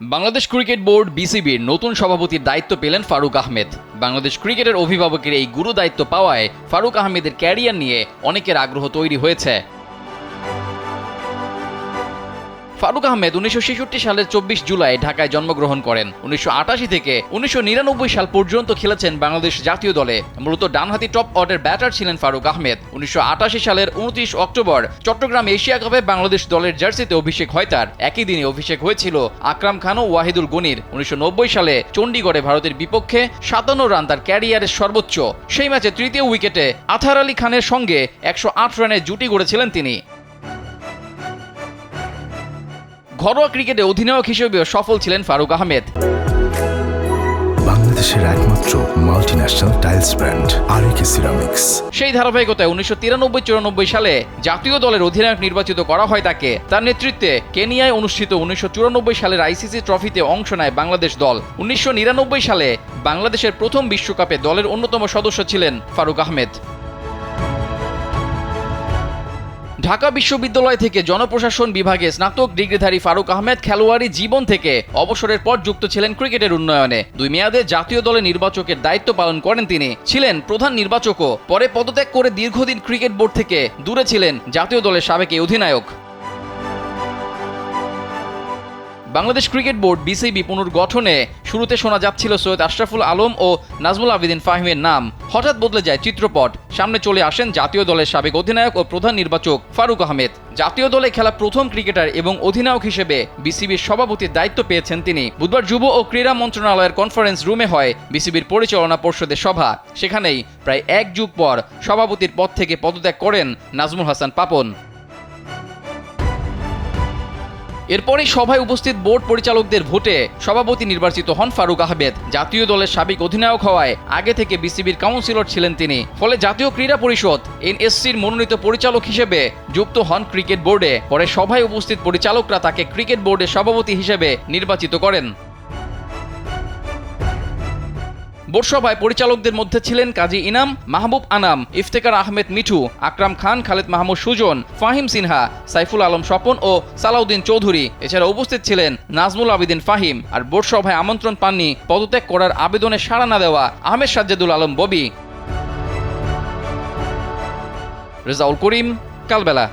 Bangladesh cricket board বিসিবির নতুন সভাপতির দায়িত্ব পেলেন ফারুক আহমেদ। বাংলাদেশ ক্রিকেটের অভিভাবকের এই গুরু দায়িত্ব পাওয়ায় ফারুক আহমেদের ক্যারিয়ার নিয়ে অনেকের আগ্রহ তৈরি হয়েছে। ফারুক আহমেদ উনিশশো সালের চব্বিশ জুলাই ঢাকায় জন্মগ্রহণ করেন। উনিশশো আটাশি থেকে উনিশশো নিরানব্বই সাল পর্যন্ত খেলেছেন বাংলাদেশ জাতীয় দলে। মূলত ডানহাতি টপ অর্ডার ব্যাটার ছিলেন ফারুক আহমেদ। উনিশশো আটাশি সালের উনত্রিশ অক্টোবর চট্টগ্রাম এশিয়া কাপে বাংলাদেশ দলের জার্সিতে অভিষেক হয় তার। একই দিনে অভিষেক হয়েছিল আকরাম খান ও ওয়াহিদুল গনির। উনিশশো নব্বই সালে চণ্ডীগড়ে ভারতের বিপক্ষে সাতান্ন রান তার ক্যারিয়ারের সর্বোচ্চ। সেই ম্যাচে তৃতীয় উইকেটে আথার আলী খানের সঙ্গে একশো আট রানের জুটি গড়েছিলেন তিনি। ঘরোয়া ক্রিকেটে অধিনায়ক হিসেবেও সফল ছিলেন ফারুক আহমেদ। বাংলাদেশের একমাত্র multinational tiles brand RAK ceramics সেই ধারাবাহিকতায় উনিশশো তিরানব্বই চুরানব্বই সালে জাতীয় দলের অধিনায়ক নির্বাচিত করা হয় তাকে। তার নেতৃত্বে কেনিয়ায় অনুষ্ঠিত উনিশশো চুরানব্বই সালের আইসিসি ট্রফিতে অংশ নেয় বাংলাদেশ দল। উনিশশো নিরানব্বই সালে বাংলাদেশের প্রথম বিশ্বকাপে দলের অন্যতম সদস্য ছিলেন ফারুক আহমেদ। ঢাকা বিশ্ববিদ্যালয় থেকে জনপ্রশাসন বিভাগে স্নাতক ডিগ্রিধারী ফারুক আহমেদ খেলোয়াড়ি জীবন থেকে অবসরের পর যুক্ত ছিলেন ক্রিকেটের উন্নয়নে। দুই মেয়াদে জাতীয় দলে নির্বাচকের দায়িত্ব পালন করেন তিনি। ছিলেন প্রধান নির্বাচকও। পরে পদত্যাগ করে দীর্ঘদিন ক্রিকেট বোর্ড থেকে দূরে ছিলেন জাতীয় দলের সাবেক অধিনায়ক। বাংলাদেশ ক্রিকেট বোর্ড বিসিবি পুনর্গঠনে শুরুতে শোনা যাচ্ছিল সৈয়দ আশরাফুল আলম ও নাজমুল আবেদিন ফাহিমের নাম। হঠাৎ বদলে যায় চিত্রপট। সামনে চলে আসেন জাতীয় দলের সাবেক অধিনায়ক ও প্রধান নির্বাচক ফারুক আহমেদ। জাতীয় দলে খেলা প্রথম ক্রিকেটার এবং অধিনায়ক হিসেবে বিসিবির সভাপতির দায়িত্ব পেয়েছেন তিনি। বুধবার যুব ও ক্রীড়া মন্ত্রণালয়ের কনফারেন্স রুমে হয় বিসিবির পরিচালনা পর্ষদের সভা। সেখানেই প্রায় এক যুগ পর সভাপতির পদ থেকে পদত্যাগ করেন নাজমুল হাসান পাপন। এরপরই সভায় উপস্থিত বোর্ড পরিচালকদের ভোটে সভাপতি নির্বাচিত হন ফারুক আহমেদ। জাতীয় দলের সাবেক অধিনায়ক হওয়ায় আগে থেকে বিসিবির কাউন্সিলর ছিলেন তিনি। ফলে জাতীয় ক্রীড়া পরিষদ, এনএসসির মনোনীত পরিচালক হিসেবে যুক্ত হন ক্রিকেট বোর্ডে। পরে সভায় উপস্থিত পরিচালকরা তাকে ক্রিকেট বোর্ডের সভাপতি হিসেবে নির্বাচিত করেন। বোর্ড সভায় পরিচালকদের মধ্যে ছিলেন কাজী ইনাম মাহবুব আনাম, ইফতেকার আহমেদ মিঠু, আকরাম খান, খালেদ মাহমুদ সুজন, ফাহিম সিনহা, সাইফুল আলম স্বপন ও সালাউদ্দিন চৌধুরী। এছাড়া উপস্থিত ছিলেন নাজমুল আবিদিন ফাহিম আর বোর্ড সভায় আমন্ত্রণ পাননি পদত্যাগ করার আবেদনে সাড়া না দেওয়া আহমেদ সাজ্জাদুল আলম ববি। রেজাউল করিম, কালবেলা।